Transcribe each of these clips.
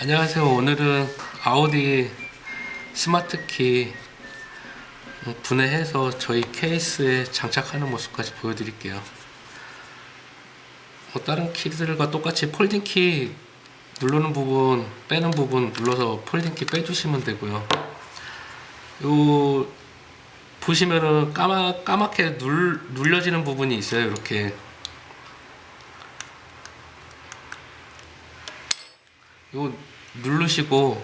안녕하세요. 오늘은 아우디 스마트키 분해해서 저희 케이스에 장착하는 모습까지 보여드릴게요. 뭐 다른 키들과 똑같이 폴딩 키 누르는 부분, 빼는 부분 눌러서 폴딩 키 빼주시면 되고요. 요 보시면은 까마, 까맣게 눌, 눌려지는 부분이 있어요. 이렇게 요 누르시고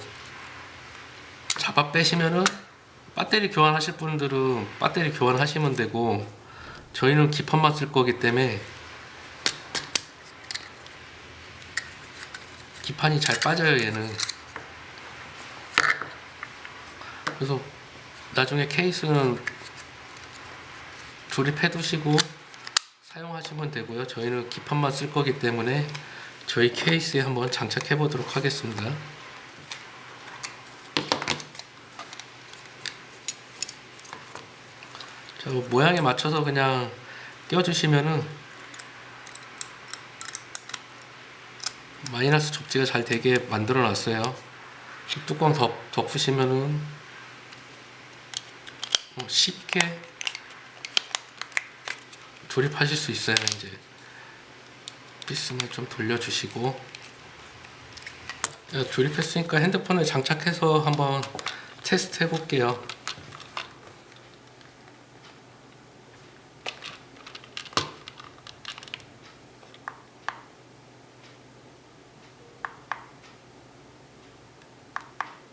잡아 빼시면은 배터리 교환하실 분들은 배터리 교환하시면 되고 저희는 기판만 쓸 거기 때문에 기판이 잘 빠져요 얘는. 그래서 나중에 케이스는 조립해 두시고 사용하시면 되고요. 저희는 기판만 쓸 거기 때문에 저희 케이스에 한번 장착해 보도록 하겠습니다. 자, 모양에 맞춰서 그냥 껴주시면은 마이너스 접지가 잘 되게 만들어 놨어요. 뚜껑 덮, 덮으시면은 어, 쉽게 조립하실 수 있어요, 이제. 피스만 좀 돌려주시고. 자, 조립했으니까 핸드폰에 장착해서 한번 테스트 해볼게요.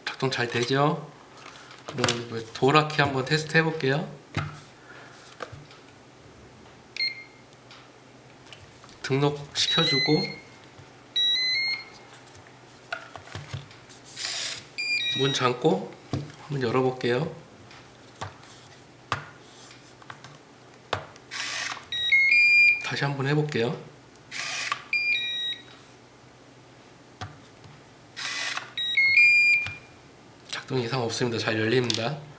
작동 잘 되죠? 그럼 도라키 한번 테스트 해볼게요 등록시켜주고 문 잠고 한번 열어볼게요. 다시 한번 해볼게요. 작동 이상 없습니다. 잘 열립니다.